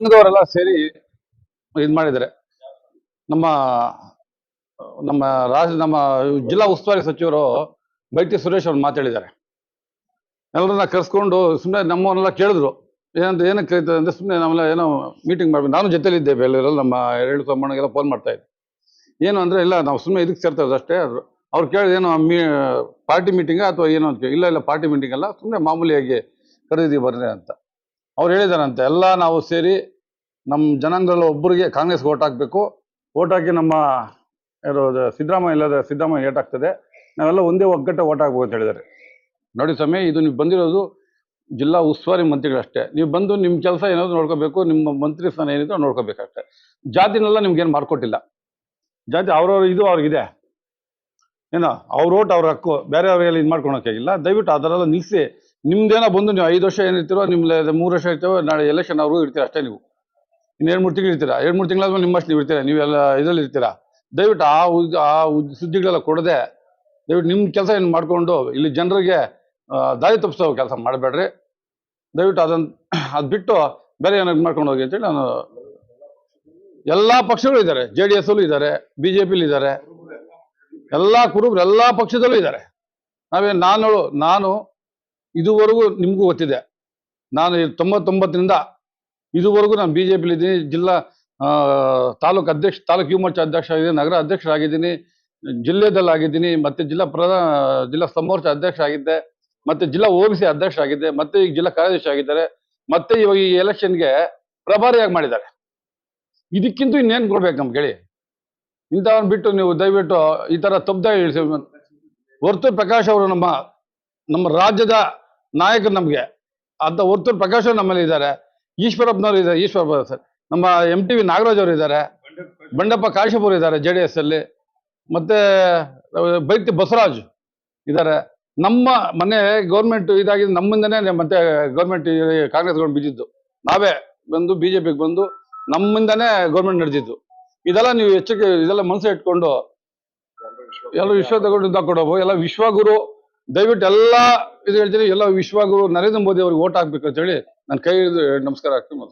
ಸಂಘದವರೆಲ್ಲ ಸೇರಿ ಇದ್ ಮಾಡಿದ್ದಾರೆ. ನಮ್ಮ ನಮ್ಮ ರಾಜ, ನಮ್ಮ ಜಿಲ್ಲಾ ಉಸ್ತುವಾರಿ ಸಚಿವರು ಬೈಟಿ ಸುರೇಶ್ ಅವ್ರು ಮಾತಾಡಿದ್ದಾರೆ. ಎಲ್ಲರನ್ನ ಕರೆಸ್ಕೊಂಡು ಸುಮ್ಮನೆ ನಮ್ಮವನ್ನೆಲ್ಲ ಕೇಳಿದ್ರು. ಏನಂತ, ಏನಕ್ಕೆ ಕರೀತದೆ ಅಂದ್ರೆ ಸುಮ್ಮನೆ ನಾವೆಲ್ಲ ಏನೋ ಮೀಟಿಂಗ್ ಮಾಡ್ಬೇಕು ನಾನು ಜೊತೆಲಿದ್ದೆ ಎಲ್ಲರೂ ನಮ್ಮ ಎರಡು ತಮ್ಮನಿಗೆಲ್ಲ ಫೋನ್ ಮಾಡ್ತಾ ಇದ್ದೆ. ಏನು ಅಂದ್ರೆ, ಇಲ್ಲ, ನಾವು ಸುಮ್ಮನೆ ಇದಕ್ಕೆ ಸೇರ್ತಾ ಅಷ್ಟೇ ಅವ್ರು ಅವ್ರು ಕೇಳಿದ ಏನೋ ಮೀ ಪಾರ್ಟಿ ಮೀಟಿಂಗ ಅಥವಾ ಏನೋ ಅಂತ ಇಲ್ಲ ಇಲ್ಲ ಪಾರ್ಟಿ ಮೀಟಿಂಗ್ ಅಲ್ಲ ಸುಮ್ಮನೆ ಮಾಮೂಲಿಯಾಗಿ ಕರೆದಿದ್ದೀವಿ ಬರ್ರಿ ಅಂತ. ಅವ್ರು ಹೇಳಿದಾರಂತೆ, ಎಲ್ಲ ನಾವು ಸೇರಿ ನಮ್ಮ ಜನಾಂಗದಲ್ಲಿ ಒಬ್ಬರಿಗೆ ಕಾಂಗ್ರೆಸ್ಗೆ ಓಟ್ ಹಾಕಬೇಕು. ಓಟ್ ಹಾಕಿ ನಮ್ಮ ಸಿದ್ದರಾಮಯ್ಯ ಇಲ್ಲದ ಸಿದ್ದರಾಮಯ್ಯ ಏಟ್ ಆಗ್ತದೆ. ನಾವೆಲ್ಲ ಒಂದೇ ಒಗ್ಗಟ್ಟೆ ಓಟ್ ಹಾಕ್ಬೇಕು ಅಂತ ಹೇಳಿದ್ದಾರೆ ನೋಡಿ ಸ್ವಾಮಿ, ಇದು ನೀವು ಬಂದಿರೋದು ಜಿಲ್ಲಾ ಉಸ್ತುವಾರಿ ಮಂತ್ರಿಗಳಷ್ಟೇ ನೀವು ಬಂದು ನಿಮ್ಮ ಕೆಲಸ ಏನಾದರೂ ನೋಡ್ಕೋಬೇಕು, ನಿಮ್ಮ ಮಂತ್ರಿ ಸ್ಥಾನ ಏನಿದೆ ನೋಡ್ಕೋಬೇಕಷ್ಟೇ ಜಾತಿನೆಲ್ಲ ನಿಮ್ಗೇನು ಮಾಡ್ಕೊಟ್ಟಿಲ್ಲ ಜಾತಿ ಅವ್ರವ್ರ ಇದು ಅವ್ರಿಗಿದೆ. ಏನೋ, ಅವ್ರ ಓಟ್ ಅವ್ರ ಹಕ್ಕು ಬೇರೆ ಅವ್ರಿಗೆಲ್ಲ ಇದು ಮಾಡ್ಕೊಳಕ್ಕಾಗಿಲ್ಲ ದಯವಿಟ್ಟು ಎಲ್ಲ ನಿಲ್ಲಿಸಿ ನಿಮ್ದೇನೋ ಬಂದು ನೀವು ಐದು ವರ್ಷ ಏನಿರ್ತೀರೋ ನಿಮ್ಮ ಮೂರು ವರ್ಷ ಇರ್ತೀವೋ ನಾಳೆ ಎಲೆಕ್ಷನ್ ಅವ್ರಿಗೂ ಇರ್ತೀರ ಅಷ್ಟೇ ನೀವು. ಇನ್ನು ಎರಡು ಮೂರು ತಿಂಗಳು ಇರ್ತೀರಾ? ಎರಡು ಮೂರು ತಿಂಗಳಾದ್ಮೇಲೆ ನಿಮ್ಮಷ್ಟು ನೀವು ಇರ್ತೀರಾ? ನೀವೆಲ್ಲ ಇದರಲ್ಲಿ ಇರ್ತೀರಾ? ದಯವಿಟ್ಟು ಆ ಉದ್ ಆ ಸುದ್ದಿಗಳೆಲ್ಲ ಕೊಡದೆ, ದಯವಿಟ್ಟು ನಿಮ್ಮ ಕೆಲಸ ಏನು ಮಾಡಿಕೊಂಡು ಇಲ್ಲಿ ಜನರಿಗೆ ದಾರಿ ತಪ್ಪಿಸೋ ಕೆಲಸ ಮಾಡಬೇಡ್ರಿ. ದಯವಿಟ್ಟು ಅದನ್ನು ಅದು ಬಿಟ್ಟು ಬೇರೆ ಏನಾದ್ರು ಮಾಡ್ಕೊಂಡು ಹೋಗಿ ಅಂತೇಳಿ ನಾನು ಎಲ್ಲ ಪಕ್ಷಗಳು ಇದ್ದಾರೆ. ಜೆ ಡಿ ಎಸ್ ಅಲ್ಲೂ ಇದ್ದಾರೆ, ಬಿ ಜೆ ಪಿಲಿ ಇದ್ದಾರೆ. ಎಲ್ಲ ಕುರುಬರು ಎಲ್ಲ ಪಕ್ಷದಲ್ಲೂ ಇದ್ದಾರೆ. ನಾವೇನು ನಾನು ನಾನು ಇದುವರೆಗೂ ನಿಮಗೂ ಗೊತ್ತಿದೆ. ನಾನು ತೊಂಬತ್ತೊಂಬತ್ತರಿಂದ ಇದುವರೆಗೂ ನಾನು ಬಿ ಜೆ ಪಿಲಿದ್ದೀನಿ ಜಿಲ್ಲಾ ತಾಲೂಕು ಅಧ್ಯಕ್ಷ, ತಾಲೂಕು ಯುವ ಮೋರ್ಚಾ ಅಧ್ಯಕ್ಷ ಆಗಿದ್ದೀನಿ, ನಗರ ಅಧ್ಯಕ್ಷರಾಗಿದ್ದೀನಿ ಜಿಲ್ಲೆದಲ್ಲಾಗಿದ್ದೀನಿ ಮತ್ತೆ ಜಿಲ್ಲಾ ಪ್ರಧಾನ, ಜಿಲ್ಲಾ ಸಮೋರ್ಚಾ ಅಧ್ಯಕ್ಷ ಆಗಿದ್ದೆ, ಮತ್ತೆ ಜಿಲ್ಲಾ ಓಬಿಸಿ ಅಧ್ಯಕ್ಷ ಆಗಿದ್ದೆ, ಮತ್ತೆ ಈಗ ಜಿಲ್ಲಾ ಕಾರ್ಯದರ್ಶಿ ಆಗಿದ್ದಾರೆ, ಮತ್ತೆ ಇವಾಗ ಈ ಎಲೆಕ್ಷನ್ಗೆ ಪ್ರಭಾರಿಯಾಗಿ ಮಾಡಿದ್ದಾರೆ. ಇದಕ್ಕಿಂತ ಇನ್ನೇನು ಕೊಡ್ಬೇಕು ನಮ್ಗೆ ಹೇಳಿ? ಇಂಥವ್ರನ್ನ ಬಿಟ್ಟು ನೀವು ದಯವಿಟ್ಟು ಈ ಥರ ತಪ್ಪದ ಇಳಿಸಿ. ಹೊರತು ಪ್ರಕಾಶ್ ಅವರು ನಮ್ಮ ನಮ್ಮ ರಾಜ್ಯದ ನಾಯಕರು ನಮಗೆ. ಅಂತ ವರ್ತೂರ್ ಪ್ರಕಾಶ್ ನಮ್ಮಲ್ಲಿ ಇದ್ದಾರೆ. ಈಶ್ವರಪ್ಪನವರು ಇದ್ದಾರೆ. ಈಶ್ವರಪ್ಪ ಸರ್. ನಮ್ಮ ಎಂ ಟಿ ವಿ ನಾಗರಾಜ್ ಅವರು ಇದ್ದಾರೆ. ಬಂಡಪ್ಪ ಕಾಶಪುರ್ ಇದ್ದಾರೆ ಜೆ ಡಿ ಎಸ್ ಅಲ್ಲಿ. ಮತ್ತೆ ಬೈತಿ ಬಸವರಾಜ್ ಇದ್ದಾರೆ. ನಮ್ಮ ಮನೆ ಗೌರ್ಮೆಂಟ್ ಇದಾಗಿದೆ ನಮ್ಮಿಂದನೇ ಮತ್ತೆ ಗೌರ್ಮೆಂಟ್ ಕಾಂಗ್ರೆಸ್ ಗೌರ್ಮೆಂಟ್ ಬಿದ್ದಿದ್ದು. ನಾವೇ ಬಂದು ಬಿಜೆಪಿಗೆ ಬಂದು ನಮ್ಮಿಂದನೇ ಗೌರ್ಮೆಂಟ್ ನಡೆದಿದ್ದು. ಇದೆಲ್ಲ ನೀವು ಹೆಚ್ಚಿಗೆ ಇದೆಲ್ಲ ಮನಸ್ಸು ಇಟ್ಕೊಂಡು, ಎಲ್ಲ ವಿಶ್ವ ತಗೊಂಡು ಕೊಡೋದು, ಎಲ್ಲ ವಿಶ್ವಗುರು ದಯವಿಟ್ಟು ಎಲ್ಲ ಇದು ಹೇಳ್ತೀನಿ, ಎಲ್ಲ ವಿಶ್ವಗುರು ನರೇಂದ್ರ ಮೋದಿ ಅವ್ರಿಗೆ ಓಟ್ ಹಾಕ್ಬೇಕು ಅಂತ ಹೇಳಿ ನನ್ನ ಕೈ ನಮಸ್ಕಾರ ಹಾಕ್ತೀನಿ.